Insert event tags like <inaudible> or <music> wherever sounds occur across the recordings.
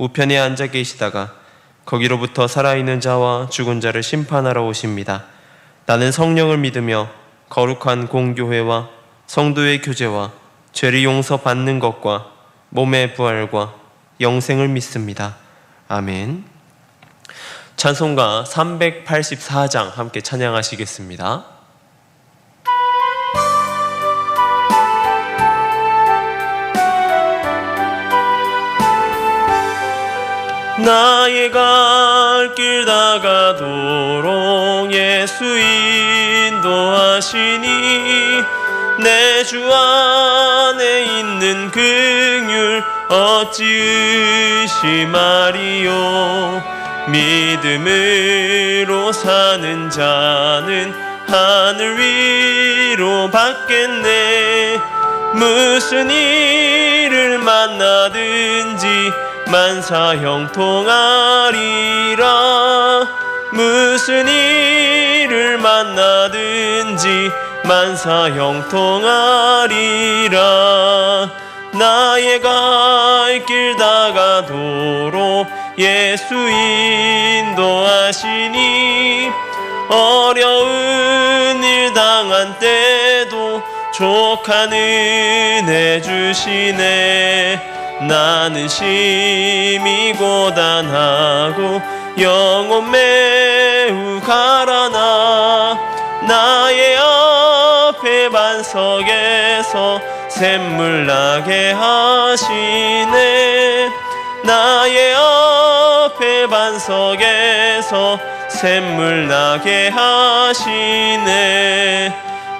우편에 앉아 계시다가 거기로부터 살아있는 자와 죽은 자를 심판하러 오십니다. 나는 성령을 믿으며 거룩한 공교회와 성도의 교제와 죄를 용서 받는 것과 몸의 부활과 영생을 믿습니다. 아멘. 찬송가 384장 함께 찬양하시겠습니다. 나의 갈 길 다가도록 예수 인도하시니 내 주 안에 있는 긍휼 어찌 의심하리요? 믿음으로 사는 자는 하늘 위로 받겠네. 무슨 일을 만나든지 만사 형통하리라 무슨 일을 만나든지 만사 형통하리라 나의 갈 길 다가도록 예수 인도하시니 어려운 일 당한 때도 족한 은혜 주시네 나는 심히 고단하고 영혼 매우 가라나. 나의 앞에 반석에서 샘물 나게 하시네. 나의 앞에 반석에서 샘물 나게 하시네.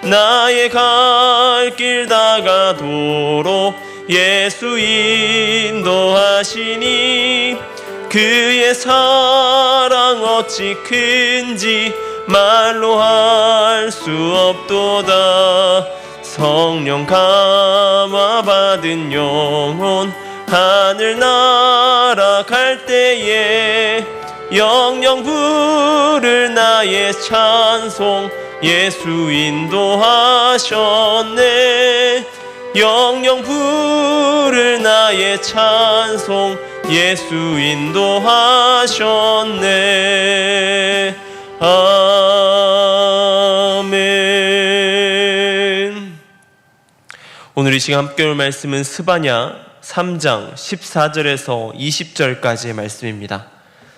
나의 갈 길 다가도록 예수 인도하시니 그의 사랑 어찌 큰지 말로 할 수 없도다. 성령 감화 받은 영혼 하늘 날아갈 때에 영영 부를 나의 찬송 예수 인도하셨네 영영 부를 나의 찬송 예수 인도하셨네. 아멘. 오늘 이 시간 함께 올 말씀은 스바냐 3장 14절에서 20절까지의 말씀입니다.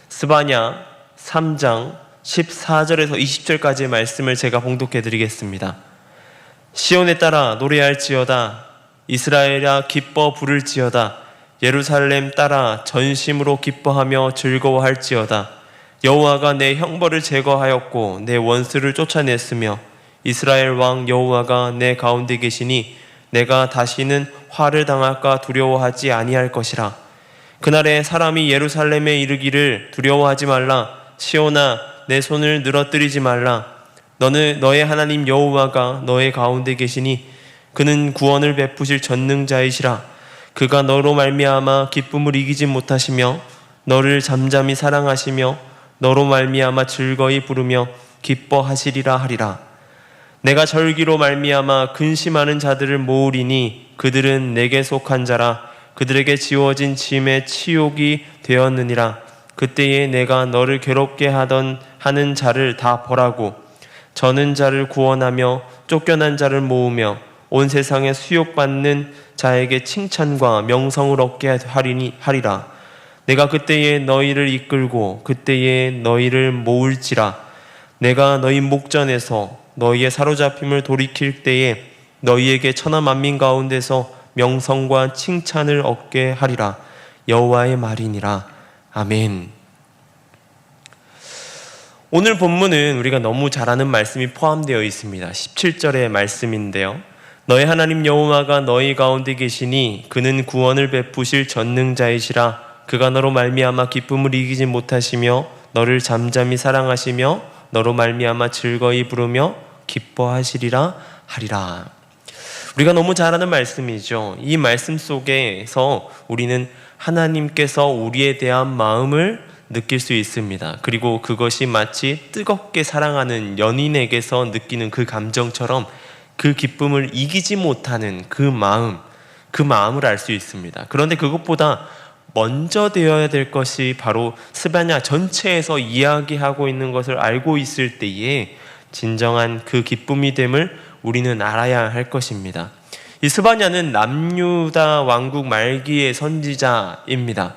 스바냐 3장 14절에서 20절까지의 말씀을 제가 봉독해 드리겠습니다. 시온에 따라 노래할지어다 이스라엘아 기뻐 부를지어다 예루살렘 따라 전심으로 기뻐하며 즐거워할지어다. 여호와가 내 형벌을 제거하였고 내 원수를 쫓아냈으며 이스라엘 왕 여호와가 내 가운데 계시니 내가 다시는 화를 당할까 두려워하지 아니할 것이라. 그날에 사람이 예루살렘에 이르기를 두려워하지 말라. 시온아 내 손을 늘어뜨리지 말라. 너는 너의 하나님 여호와가 너의 가운데 계시니 그는 구원을 베푸실 전능자이시라. 그가 너로 말미암아 기쁨을 이기지 못하시며 너를 잠잠히 사랑하시며 너로 말미암아 즐거이 부르며 기뻐하시리라 하리라. 내가 절기로 말미암아 근심하는 자들을 모으리니 그들은 내게 속한 자라 그들에게 지워진 짐의 치욕이 되었느니라. 그때에 내가 너를 괴롭게 하던 하는 자를 다 벌하고 저는 자를 구원하며 쫓겨난 자를 모으며 온 세상에 수욕받는 자에게 칭찬과 명성을 얻게 하리니 하리라. 내가 그때에 너희를 이끌고 그때에 너희를 모을지라. 내가 너희 목전에서 너희의 사로잡힘을 돌이킬 때에 너희에게 천하 만민 가운데서 명성과 칭찬을 얻게 하리라. 여호와의 말이니라. 아멘. 오늘 본문은 우리가 너무 잘 아는 말씀이 포함되어 있습니다. 17절의 말씀인데요. 너희 하나님 여호와가 너희 가운데 계시니 그는 구원을 베푸실 전능자이시라 그가 너로 말미암아 기쁨을 이기지 못하시며 너를 잠잠히 사랑하시며 너로 말미암아 즐거이 부르며 기뻐하시리라 하리라. 우리가 너무 잘 아는 말씀이죠. 이 말씀 속에서 우리는 하나님께서 우리에 대한 마음을 느낄 수 있습니다. 그리고 그것이 마치 뜨겁게 사랑하는 연인에게서 느끼는 그 감정처럼 그 기쁨을 이기지 못하는 그 마음, 그 마음을 알 수 있습니다. 그런데 그것보다 먼저 되어야 될 것이 바로 스바냐 전체에서 이야기하고 있는 것을 알고 있을 때에 진정한 그 기쁨이 됨을 우리는 알아야 할 것입니다. 이 스바냐는 남유다 왕국 말기의 선지자입니다.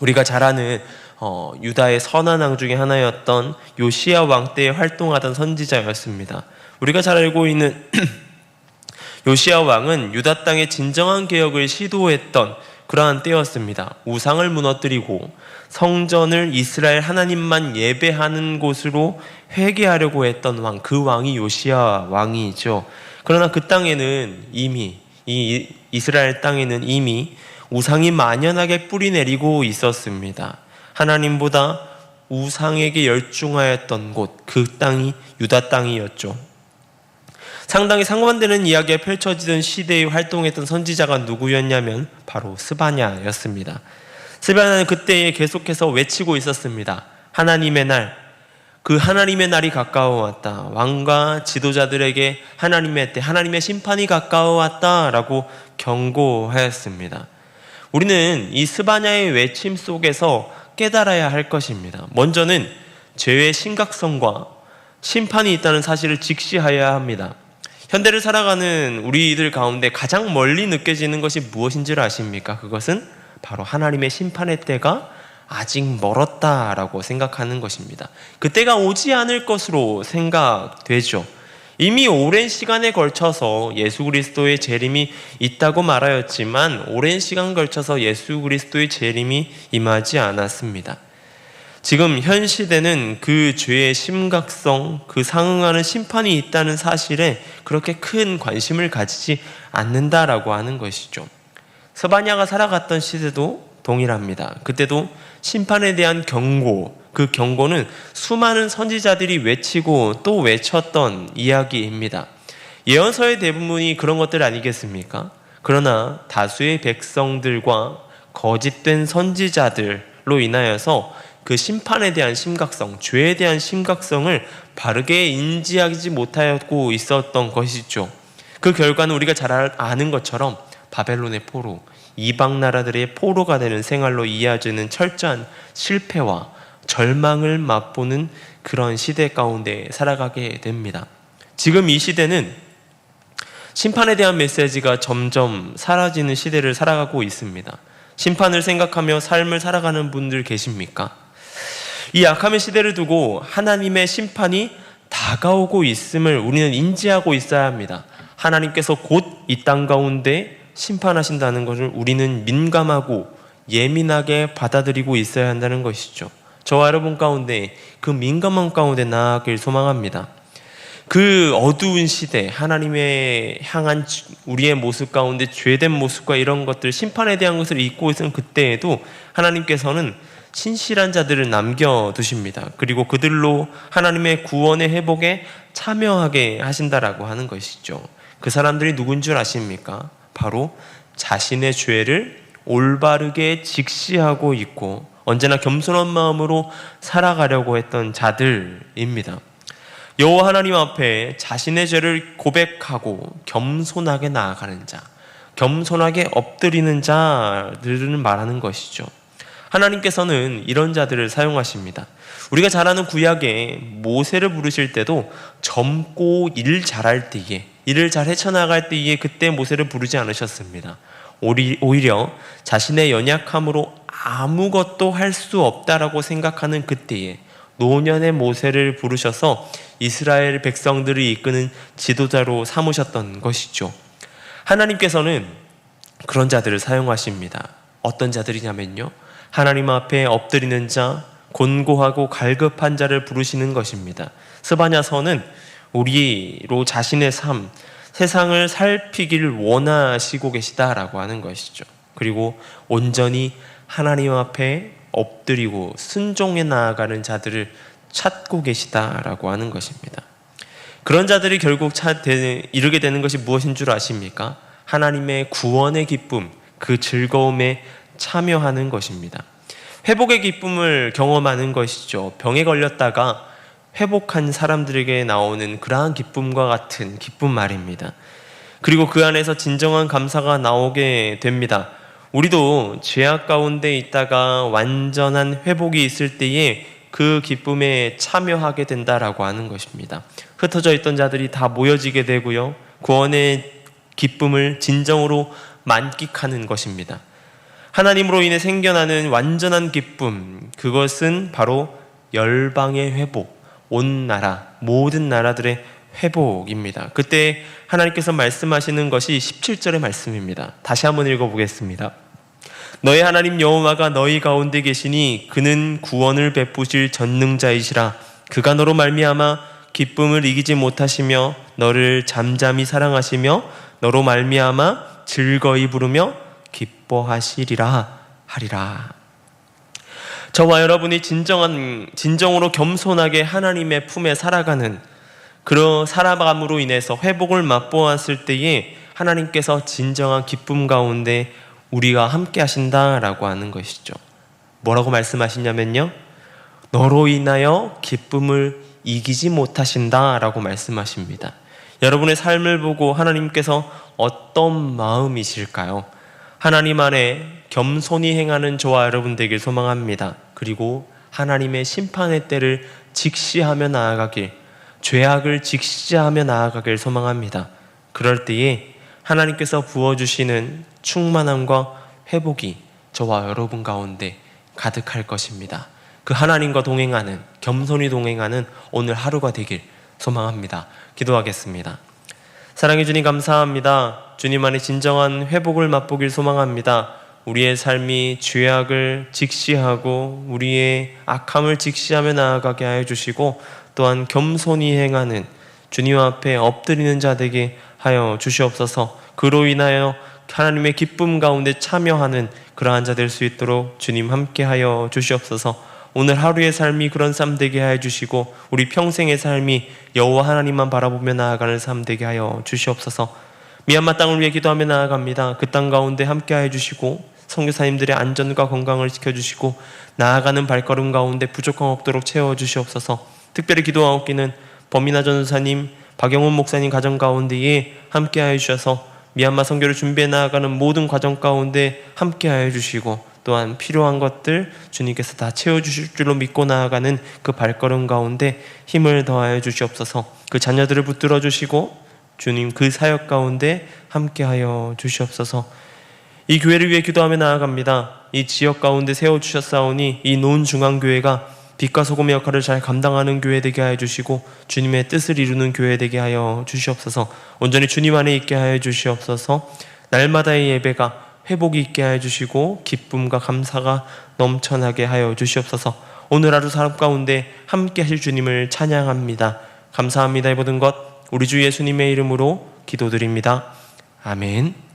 우리가 잘 아는 어, 유다의 선한 왕 중에 하나였던 요시야 왕 때에 활동하던 선지자였습니다. 우리가 잘 알고 있는 <clears throat> 요시야 왕은 유다 땅의 진정한 개혁을 시도했던 그러한 때였습니다. 우상을 무너뜨리고 성전을 이스라엘 하나님만 예배하는 곳으로 회개하려고 했던 왕, 그 왕이 요시야 왕이죠. 그러나 그 땅에는 이미 이 이스라엘 땅에는 이미 우상이 만연하게 뿌리 내리고 있었습니다. 하나님보다 우상에게 열중하였던 곳, 그 땅이 유다 땅이었죠. 상당히 상반되는 이야기가 펼쳐지던 시대에 활동했던 선지자가 누구였냐면 바로 스바냐였습니다. 스바냐는 그때에 계속해서 외치고 있었습니다. 하나님의 날, 그 하나님의 날이 가까워왔다. 왕과 지도자들에게 하나님의 때, 하나님의 심판이 가까워왔다라고 경고하였습니다. 우리는 이 스바냐의 외침 속에서 깨달아야 할 것입니다. 먼저는 죄의 심각성과 심판이 있다는 사실을 직시하여야 합니다. 현대를 살아가는 우리들 가운데 가장 멀리 느껴지는 것이 무엇인지를 아십니까? 그것은 바로 하나님의 심판의 때가 아직 멀었다라고 생각하는 것입니다. 그때가 오지 않을 것으로 생각되죠. 이미 오랜 시간에 걸쳐서 예수 그리스도의 재림이 있다고 말하였지만 오랜 시간 걸쳐서 예수 그리스도의 재림이 임하지 않았습니다. 지금 현 시대는 그 죄의 심각성, 그 상응하는 심판이 있다는 사실에 그렇게 큰 관심을 가지지 않는다라고 하는 것이죠. 서바냐가 살아갔던 시대도 동일합니다. 그때도 심판에 대한 경고, 그 경고는 수많은 선지자들이 외치고 또 외쳤던 이야기입니다. 예언서의 대부분이 그런 것들 아니겠습니까? 그러나 다수의 백성들과 거짓된 선지자들로 인하여서 그 심판에 대한 심각성, 죄에 대한 심각성을 바르게 인지하지 못하고 있었던 것이죠. 그 결과는 우리가 잘 아는 것처럼 바벨론의 포로, 이방 나라들의 포로가 되는 생활로 이어지는 철저한 실패와 절망을 맛보는 그런 시대 가운데 살아가게 됩니다. 지금 이 시대는 심판에 대한 메시지가 점점 사라지는 시대를 살아가고 있습니다. 심판을 생각하며 삶을 살아가는 분들 계십니까? 이 악함의 시대를 두고 하나님의 심판이 다가오고 있음을 우리는 인지하고 있어야 합니다. 하나님께서 곧 이 땅 가운데 심판하신다는 것을 우리는 민감하고 예민하게 받아들이고 있어야 한다는 것이죠. 저와 여러분 가운데 그 민감한 가운데 나아가길 소망합니다. 그 어두운 시대, 하나님의 향한 우리의 모습 가운데 죄된 모습과 이런 것들, 심판에 대한 것을 잊고 있은 그때에도 하나님께서는 신실한 자들을 남겨두십니다. 그리고 그들로 하나님의 구원의 회복에 참여하게 하신다라고 하는 것이죠. 그 사람들이 누군 줄 아십니까? 바로 자신의 죄를 올바르게 직시하고 있고 언제나 겸손한 마음으로 살아가려고 했던 자들입니다. 여호와 하나님 앞에 자신의 죄를 고백하고 겸손하게 나아가는 자, 겸손하게 엎드리는 자들을 말하는 것이죠. 하나님께서는 이런 자들을 사용하십니다. 우리가 잘 아는 구약에 모세를 부르실 때도 젊고 일 잘할 때에 일을 잘 헤쳐나갈 때에 그때 모세를 부르지 않으셨습니다. 오히려 자신의 연약함으로 아무것도 할 수 없다라고 생각하는 그때에 노년의 모세를 부르셔서 이스라엘 백성들을 이끄는 지도자로 삼으셨던 것이죠. 하나님께서는 그런 자들을 사용하십니다. 어떤 자들이냐면요. 하나님 앞에 엎드리는 자, 곤고하고 갈급한 자를 부르시는 것입니다. 스바냐서는 우리로 자신의 삶, 세상을 살피기를 원하시고 계시다라고 하는 것이죠. 그리고 온전히 하나님 앞에 엎드리고 순종해 나아가는 자들을 찾고 계시다라고 하는 것입니다. 그런 자들이 결국 이르게 되는 것이 무엇인 줄 아십니까? 하나님의 구원의 기쁨, 그 즐거움에 참여하는 것입니다. 회복의 기쁨을 경험하는 것이죠. 병에 걸렸다가 회복한 사람들에게 나오는 그러한 기쁨과 같은 기쁨 말입니다. 그리고 그 안에서 진정한 감사가 나오게 됩니다. 우리도 죄악 가운데 있다가 완전한 회복이 있을 때에 그 기쁨에 참여하게 된다라고 하는 것입니다. 흩어져 있던 자들이 다 모여지게 되고요. 구원의 기쁨을 진정으로 만끽하는 것입니다. 하나님으로 인해 생겨나는 완전한 기쁨, 그것은 바로 열방의 회복, 온 나라, 모든 나라들의 회복입니다. 그때 하나님께서 말씀하시는 것이 17절의 말씀입니다. 다시 한번 읽어보겠습니다. 너희 하나님 여호와가 너희 가운데 계시니 그는 구원을 베푸실 전능자이시라. 그가 너로 말미암아 기쁨을 이기지 못하시며 너를 잠잠히 사랑하시며 너로 말미암아 즐거이 부르며 기뻐하시리라 하리라. 저와 여러분이 진정한 진정으로 겸손하게 하나님의 품에 살아가는 그런 살아감으로 인해서 회복을 맛보았을 때에 하나님께서 진정한 기쁨 가운데 우리가 함께 하신다라고 하는 것이죠. 뭐라고 말씀하시냐면요. 너로 인하여 기쁨을 이기지 못하신다라고 말씀하십니다. 여러분의 삶을 보고 하나님께서 어떤 마음이실까요? 하나님 안에 겸손히 행하는 저와 여러분 되길 소망합니다. 그리고 하나님의 심판의 때를 직시하며 나아가길, 죄악을 직시하며 나아가길 소망합니다. 그럴 때에 하나님께서 부어주시는 충만함과 회복이 저와 여러분 가운데 가득할 것입니다. 그 하나님과 동행하는, 겸손히 동행하는 오늘 하루가 되길 소망합니다. 기도하겠습니다. 사랑해 주님 감사합니다. 주님 안에 진정한 회복을 맛보길 소망합니다. 우리의 삶이 죄악을 직시하고 우리의 악함을 직시하며 나아가게 하여 주시고 또한 겸손히 행하는 주님 앞에 엎드리는 자 되게 하여 주시옵소서. 그로 인하여 하나님의 기쁨 가운데 참여하는 그러한 자 될 수 있도록 주님 함께 하여 주시옵소서. 오늘 하루의 삶이 그런 삶 되게 하여 주시고 우리 평생의 삶이 여호와 하나님만 바라보며 나아가는 삶 되게 하여 주시옵소서. 미얀마 땅을 위해 기도하며 나아갑니다. 그 땅 가운데 함께 하여 주시고 선교사님들의 안전과 건강을 지켜주시고 나아가는 발걸음 가운데 부족함 없도록 채워 주시옵소서. 특별히 기도하옵기는 범이나 전사님, 박영훈 목사님 가정 가운데에 함께 하여 주셔서 미얀마 선교를 준비해 나아가는 모든 과정 가운데 함께 하여 주시고 또한 필요한 것들 주님께서 다 채워주실 줄로 믿고 나아가는 그 발걸음 가운데 힘을 더하여 주시옵소서. 그 자녀들을 붙들어 주시고 주님 그 사역 가운데 함께하여 주시옵소서. 이 교회를 위해 기도하며 나아갑니다. 이 지역 가운데 세워주셨사오니 이 논중앙교회가 빛과 소금의 역할을 잘 감당하는 교회 되게 하여 주시고 주님의 뜻을 이루는 교회 되게 하여 주시옵소서. 온전히 주님 안에 있게 하여 주시옵소서. 날마다의 예배가 회복이 있게 하여 주시고 기쁨과 감사가 넘쳐나게 하여 주시옵소서. 오늘 하루 사람 가운데 함께 하실 주님을 찬양합니다. 감사합니다. 이 모든 것 우리 주 예수님의 이름으로 기도드립니다. 아멘